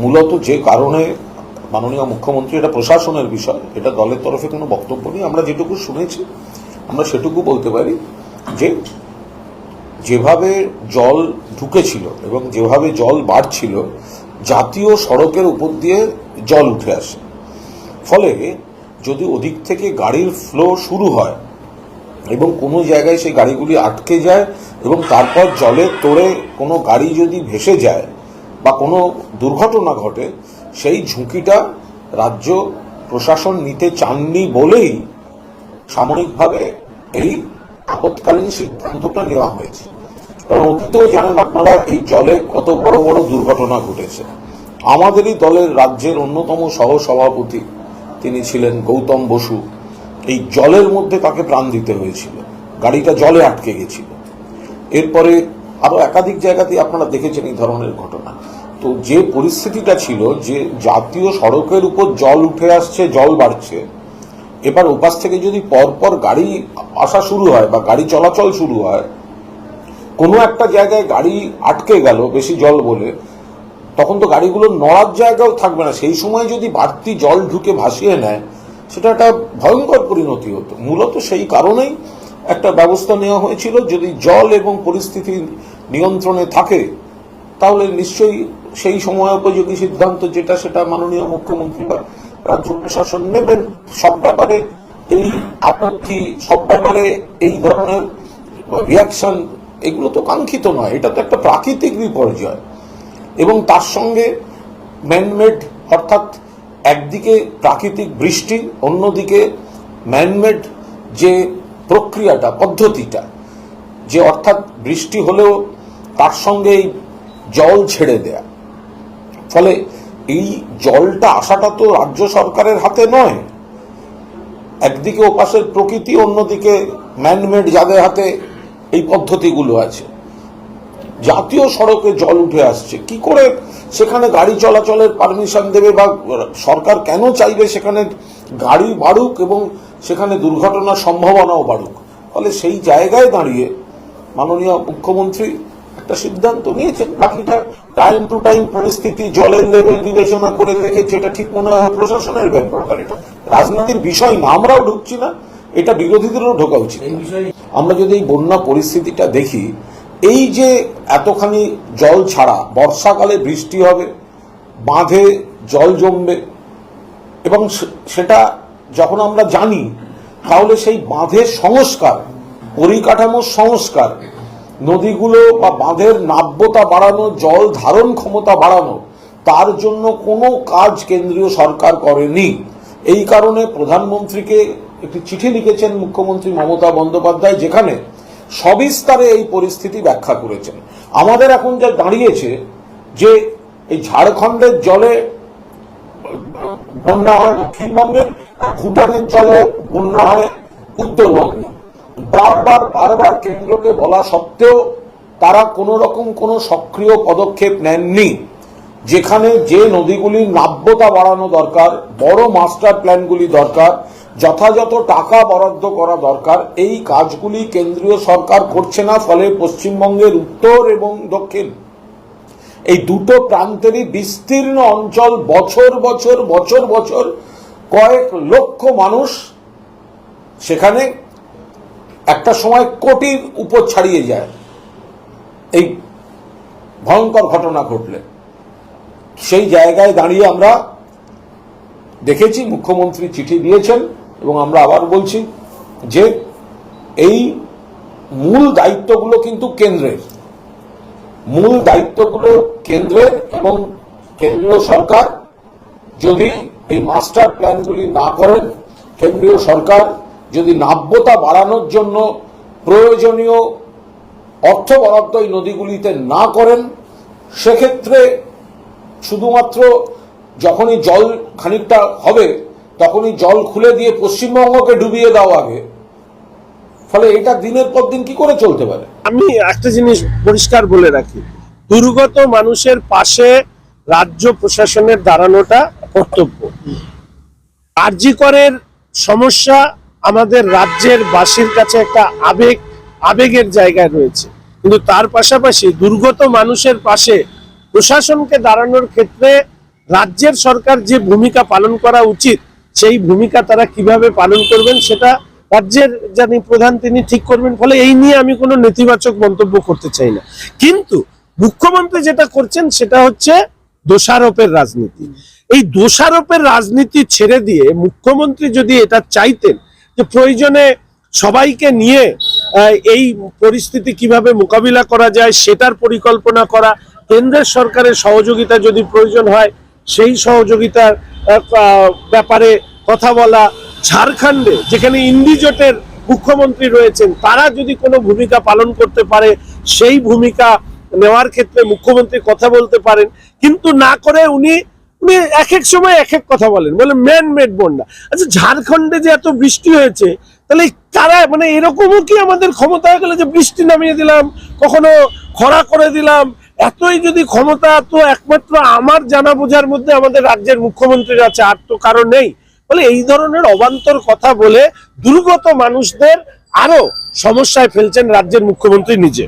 মূলত যে কারণে মাননীয় মুখ্যমন্ত্রী, এটা প্রশাসনের বিষয়, এটা দলের তরফে কোনো বক্তব্য নেই। আমরা যেটুকু শুনেছি, আমরা সেটুকু বলতে পারি যে যেভাবে জল ঢুকেছিল এবং যেভাবে জল বাড়ছিল, জাতীয় সড়কের উপর দিয়ে জল উঠে আসে। ফলে যদি ওদিক থেকে গাড়ির ফ্লো শুরু হয় এবং কোনো জায়গায় সেই গাড়িগুলি আটকে যায় এবং তারপর জলে তোড়ে কোনো গাড়ি যদি ভেসে যায় বা কোনো দুর্ঘটনা ঘটে, সেই ঝুঁকিটা রাজ্য প্রশাসন নিতে চাননি বলেই সাময়িকভাবে এই আপৎকালীন সিদ্ধান্তটা নেওয়া হয়েছে। কারণ অতীতেও জানেন আপনারা, এই জলে কত বড় বড় দুর্ঘটনা ঘটেছে। আমাদেরই দলের রাজ্যের অন্যতম সহ সভাপতি তিনি ছিলেন গৌতম বসু। এই জলের মধ্যে তাকে প্রাণ দিতে হয়েছিল। গাড়িটা জলে আটকে গেছিল। এরপরে আরও একাধিক জায়গাতে আপনারা দেখেছেন এই ধরনের ঘটনা। তো যে পরিস্থিতিটা ছিল যে জাতীয় সড়কের উপর জল উঠে আসছে, জল বাড়ছে, এবার ওপাশ থেকে যদি পরপর গাড়ি আসা শুরু হয় বা গাড়ি চলাচল শুরু হয়, কোনো একটা জায়গায় গাড়ি আটকে গেল বেশি জল বলে, তখন তো গাড়িগুলো নড়ার জায়গাও থাকবে না। সেই সময় যদি বাড়তি জল ঢুকে ভাসিয়ে নেয়, সেটা একটা ভয়ঙ্কর পরিণতি হতো। মূলত সেই কারণেই একটা ব্যবস্থা নেওয়া হয়েছিল। যদি জল এবং পরিস্থিতি নিয়ন্ত্রণে থাকে, তাহলে নিশ্চয়ই সেই সময় উপযোগী সিদ্ধান্ত যেটা সেটা মাননীয় মুখ্যমন্ত্রী বা রাজ্য প্রশাসন নেবেন। সব ব্যাপারে এই আপত্তি, সব ব্যাপারে এই ধরনের রিয়াকশন এগুলো তো কাঙ্ক্ষিত নয়। এটা তো একটা প্রাকৃতিক বিপর্যয়। এবং তার সঙ্গে ম্যানমেড অর্থাৎ একদিকে প্রাকৃতিক বৃষ্টি, অন্যদিকে ম্যানমেড যে প্রক্রিয়াটা, পদ্ধতিটা, যে অর্থাৎ বৃষ্টি হলেও তার সঙ্গে জল ছেড়ে দেয়া। ফলে এই জলটা আসাটা তো রাজ্য সরকারের হাতে নয়। একদিকে ওপাশের প্রকৃতি, অন্যদিকে ম্যানমেড যাদের হাতে এই পদ্ধতিগুলো আছে। জাতীয় সড়কে জল উঠে আসছে। কি করে সেখানে গাড়ি চলাচলের পারমিশন দেবে বা সরকার কেন চাইবে সেখানে গাড়ি বাড়ুক এবং সেখানে দুর্ঘটনার সম্ভাবনাও বাড়ুক? ফলে সেই জায়গায় দাঁড়িয়ে মাননীয় মুখ্যমন্ত্রী একটা সিদ্ধান্ত নিয়েছেন। বাকিটা টাইম টু টাইম পরিস্থিতি, জলের লেভেল বিবেচনা করে দেখেছে, এটা ঠিক মনে হয় প্রশাসনের ব্যাপার এটা রাজনীতির বিষয় না, আমরাও ঢুকছি না, এটা বিরোধীদেরও ঢোকা উচিত আমরা যদি এই বন্যা পরিস্থিতিটা দেখি, এই যে এতখানি জল ছাড়া, বর্ষাকালে বৃষ্টি হবে, বাঁধে জল জমবে, এবং সেটা যখন আমরা জানি, তাহলে সেই বাঁধের সংস্কার, পরিকাঠামোর সংস্কার নদীগুলো বা বাঁধের নাব্যতা বাড়ানো, জল ধারণ ক্ষমতা বাড়ানো, তার জন্য কোনো কাজ কেন্দ্রীয় সরকার করেনি। এই কারণে প্রধানমন্ত্রীকে একটি চিঠি লিখেছেন মুখ্যমন্ত্রী মমতা বন্দ্যোপাধ্যায়, যেখানে সবিস্তারে এই পরিস্থিতি ব্যাখ্যা করেছেন। আমাদের এখন যা দাঁড়িয়েছে যে এই ঝাড়খণ্ডের জলে, বন্যা হয় দক্ষিণবঙ্গে ভুটানের জলে বন্যা হয়, উত্তরবঙ্গে। বারবার বারবার কেন্দ্রকে বলা সত্ত্বেও তারা কোনো রকম কোনো সক্রিয় পদক্ষেপ নেননি। যেখানে যে নদীগুলির নাব্যতা বাড়ানো দরকার, বড় মাস্টার প্ল্যানগুলি দরকার, যথাযথ টাকা বরাদ্দ করা দরকার, এই কাজগুলি কেন্দ্রীয় সরকার করছে না, ফলে পশ্চিমবঙ্গের উত্তর এবং দক্ষিণ। এই দুটো প্রান্তেরই বিস্তীর্ণ অঞ্চল বছর বছর বছর বছর কয়েক লক্ষ মানুষ সেখানে একটা সময় কোটির উপর ছাড়িয়ে যায়। এই ভয়ঙ্কর ঘটনা ঘটলে। সেই জায়গায় দাঁড়িয়ে আমরা দেখেছি, মুখ্যমন্ত্রী চিঠি দিয়েছেন এবং আমরা আবার বলছি যে এই মূল দায়িত্বগুলো কিন্তু কেন্দ্রের। মূল দায়িত্বগুলো কেন্দ্রের এবং কেন্দ্রীয় সরকার যদি এই মাস্টার প্ল্যানগুলি না করেন, কেন্দ্রীয় সরকার যদি নাব্যতা বাড়ানোর জন্য প্রয়োজনীয় অর্থ বরাদ্দ এই নদীগুলিতে না করেন, সেক্ষেত্রে শুধুমাত্র যখনই জল খানিকটা হবে, তখনই জল খুলে দিয়ে পশ্চিমবঙ্গকে ডুবিয়ে দাও আগে। ফলে এটা দিনের পর দিন কি করে চলতে পারে? আমি একটা জিনিস পরিষ্কার বলে রাখি। দুর্গত মানুষের পাশে রাজ্য প্রশাসনের দাঁড়ানোটা কর্তব্য। কার্যকরের সমস্যা আমাদের রাজ্যের বাসীর কাছে একটা আবেগ, আবেগের জায়গায় রয়েছে। কিন্তু তার পাশাপাশি দুর্গত মানুষের পাশে প্রশাসনকে দাঁড়ানোর ক্ষেত্রে রাজ্যের সরকার যে ভূমিকা পালন করা উচিত, সেই ভূমিকা তারা কীভাবে পালন করবেন সেটা রাজ্যের জানি প্রধান তিনি ঠিক করবেন, ফলে এই নিয়ে আমি কোনো নেতিবাচক মন্তব্য করতে চাই না। কিন্তু মুখ্যমন্ত্রী যেটা করছেন সেটা হচ্ছে দোষারোপের রাজনীতি। এই দোষারোপের রাজনীতি ছেড়ে দিয়ে মুখ্যমন্ত্রী যদি এটা চাইতেন যে প্রয়োজনে সবাইকে নিয়ে এই পরিস্থিতি কীভাবে মোকাবিলা করা যায় সেটার পরিকল্পনা করা, কেন্দ্রের সরকারের সহযোগিতা যদি প্রয়োজন হয়, সেই সহযোগিতার ব্যাপারে কথা বলা, ঝাড়খণ্ডে যেখানে ইন্ডি জোটের মুখ্যমন্ত্রী রয়েছেন, তারা যদি কোনো ভূমিকা পালন করতে পারে, সেই ভূমিকা নেওয়ার ক্ষেত্রে মুখ্যমন্ত্রী কথা বলতে পারেন। কিন্তু না করে উনি উনি এক এক সময় এক এক কথা বলেন, বলে ম্যান মেড বন্যা। আচ্ছা ঝাড়খণ্ডে যে এত বৃষ্টি হয়েছে, তাহলে কারা মানে এরকমও কি আমাদের ক্ষমতা হয়ে গেলে যে বৃষ্টি নামিয়ে দিলাম, কখনো খরা করে দিলাম? এতই যদি ক্ষমতা, তো একমাত্র আমার জানা বোঝার মধ্যে আমাদের রাজ্যের মুখ্যমন্ত্রীর আছে, আর তো কারণ নেই। বলে এই ধরনের অবান্তর কথা বলে দুর্গত মানুষদের আরও সমস্যায় ফেলছেন রাজ্যের মুখ্যমন্ত্রী নিজে।